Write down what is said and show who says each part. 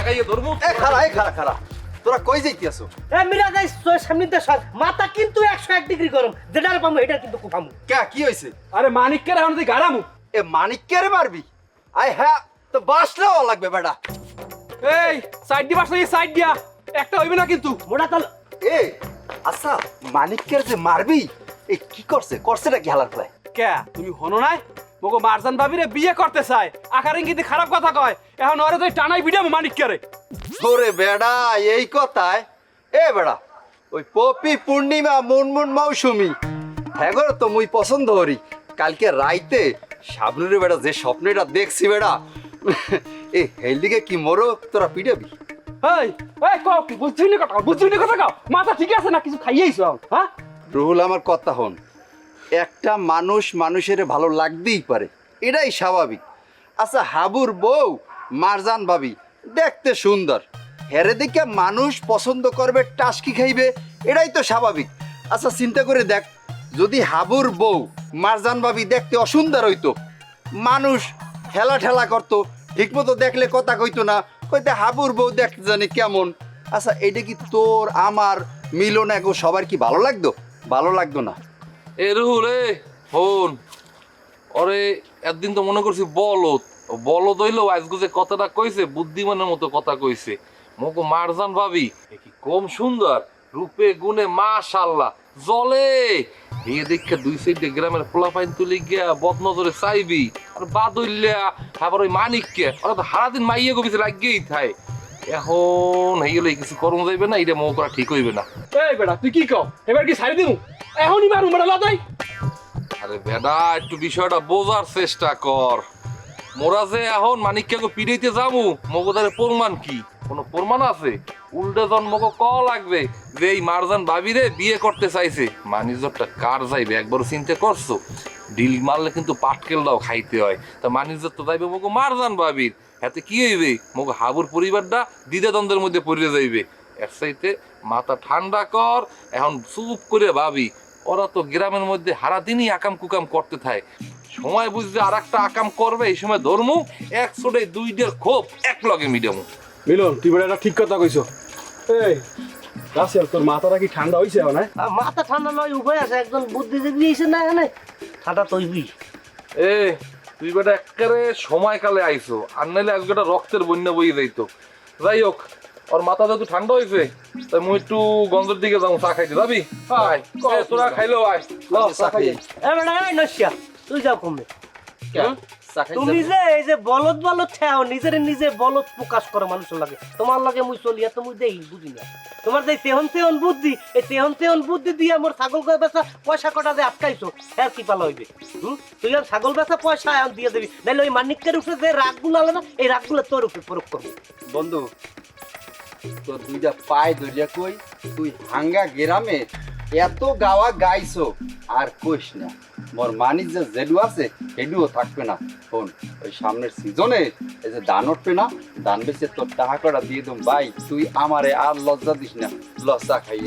Speaker 1: আগাইয়ে ধরবো।
Speaker 2: এ খারা এ খারা খারা তোরা কই যাইতেছো?
Speaker 3: এ মিরা যাই সামনে তো সর মাথা কিন্তু একশো এক ডিগ্রি গরম। যেটার পামু এটা কিন্তু কুফামু
Speaker 2: কে কি হইছে?
Speaker 4: আরে মানিককে গারামু
Speaker 2: এ মানিককে রে মারবি? আই হ্যাঁ তো বাসলেও লাগবে বেটা।
Speaker 4: এই সাইড দিয়া বাসা সাইড দিয়া। একটা হইবে না কিন্তু।
Speaker 3: মোটা তাল।
Speaker 2: এ আচ্ছা মানিককে যে মারবি? এ কি করছে? করছে নাকি হালার প্রায়
Speaker 4: কে তুমি হনো নাই? মগো মারজান ভাবিরে বিয়ে করতে চায়। আকার ইঙ্গিতে খারাপ কথা কয়। এখন ওরে তুই টানাই ভিডিও মানিককে রে।
Speaker 2: ওরে বেড়া এই কথায়? এ বেড়া ওই পপি পূর্ণিমা মুনমুন মৌসুমি। হ্যাঁ তো মুই পছন্দ করি। কালকে রাইতে সাবনুরে বেড়া যে স্বপ্নটা দেখছি বেড়া এ হেলদিকে কি মরো তোরা পিটাবি?
Speaker 4: এই এই ক বুঝছি নি কথা? বুঝছি নি কথা কাও? মাথা ঠিক আছে না? কিছু খাইয়েইছ হ্যাঁ?
Speaker 2: রুহুল আমার কথা হন একটা মানুষ মানুষের ভালো লাগতেই পারে। এটাই স্বাভাবিক। আচ্ছা হাবুর বউ, মারজান ভাবি, দেখতে সুন্দর। হেরে দেখে মানুষ পছন্দ করবে, টাসকি খাইবে, এটাই তো স্বাভাবিক। আচ্ছা চিন্তা করে দেখ, যদি হাবুর বউ, মারজান ভাবি দেখতে অসুন্দর হইতো, মানুষ ঠেলা ঠেলা করতো, ঠিকমতো দেখলে কথা কইতো না, কইতে হাবুর বউ দেখতে জানি কেমন। আচ্ছা এটা কি তোর, আমার মিলন গো সবার কি ভালো লাগতো? ভালো লাগতো না।
Speaker 1: এ রুহুল এ হন। ওরে একদিন তো মনে করছি বলত ও বলত হইল আজকে যে কথাটা কইছে, বুদ্ধিমানের মতো কথা কইছে। মগো মারজান ভাবি কম সুন্দর। রূপে, গুণে, মাশাল্লাহ। জলে। এই দেখে দুই সাইডে গ্রামের পোলা পাইন তুলি গিয়া বদনজরে চাইবি। আর বাদইল্লা আবার ওই মানিককে। ওরা তো সারাদিন মাইয়ে গবিছে লাগিয়েই থাই এখন গেলে কিছু করম যাইবে না এটা মো করা ঠিক হইবে না।
Speaker 4: এই বেটা, তুই কি কও এবার কি ছাড়ি দিমু? এখনই মারু মারা লাদাই।
Speaker 1: আরে বেডা, একটু বিষয়টা বোঝার চেষ্টা কর। মোরা যে এখন মানিককে পিড়াইতে যাব মগদারে প্রমাণ কি? কোনো প্রমাণ আছে? উল্টে জন মগো ক লাগবে? যে এই মারজান ভাবিরে বিয়ে করতে চাইছে। মানিজরটা কার যাইবে? একবার চিন্তা করছ? ডিল মারলে কিন্তু পাটকেল দাও খাইতে হয়। তা মানিজর তো যাইবে মগো মারজান ভাবির। হাতে কি হইবে? মগো হাবুর পরিবারটা দ্বিধা দ্বন্দ্বের মধ্যে পড়ে যাইবে। এর চাইতে মাথা ঠান্ডা কর, এখন চুপ করে ভাবি। ওরা তো গ্রামের মধ্যে সারাদিনই আকাম কুকাম করতে থাকে। সময় বুঝতে আর একটা আকাম করবে এই সময় ধর্মু এক ছোটে দুই ডের খোপ এক লগে মিডিয়াম
Speaker 4: মিলন তুই বেটা একটা ঠিক কথা কইছো। এই রাসেল তোর মাথাটা কি ঠান্ডা হইছে এখন হ্যাঁ?
Speaker 3: মাথা ঠান্ডা নয় উভয় আছে একজন বুদ্ধিজীবী এসে না এখানে? ঠান্ডা তৈবি
Speaker 1: এ তুই বেটা একেবারে সময়কালে আইছো আর নাইলে আজকে রক্তের বন্যা বই যাইতো। যাই হোক ওর মাথা যেহেতু ঠান্ডা হয়েছে তাই মুই একটু গঞ্জের দিকে যাব চা খাইতে। যাবি? আয় এ, তোরা খাইলেও আয়। ল, চা খাই
Speaker 3: নসিয়া তুই যাও কমবে তুমি যে এই যে বলদ বলদ ঠেও নিজের নিজে বলদ প্রকাশ করে মানুষের লাগে। তোমার লাগে মুই চলিয়া তো মুই দেই বুঝি না। তোমার যে তেহন তেহন বুদ্ধি এই তেহন তেহন বুদ্ধি দিয়ে মোর ছাগল বেচা পয়সা কটা যে আটকাইছো হ্যাঁ কি পালা হইবে? হুম? তুই আর ছাগল বেচা পয়সা দিয়ে দিবি। নাহলে ওই মানিকের উপরে যে রাগগুলো আলে না এই রাগগুলো তোর উপরে প্রয়োগ করবি।
Speaker 2: বন্ধু তোর দুইটা পায়ে ধরিয়া কই, তুই হাঙ্গা গ্রামে এত গাওয়া গাইছো, আর কইস না, মোর মানিক যে জেডু আছে, হেডুও থাকবে না। ফোন ওই সামনের সিজনে এই যে দান উঠবে না দান বেচে তোর টাকা কটা দিয়ে দম। ভাই, তুই আমারে আর লজ্জা দিস না, লজ্জা খাইয়ে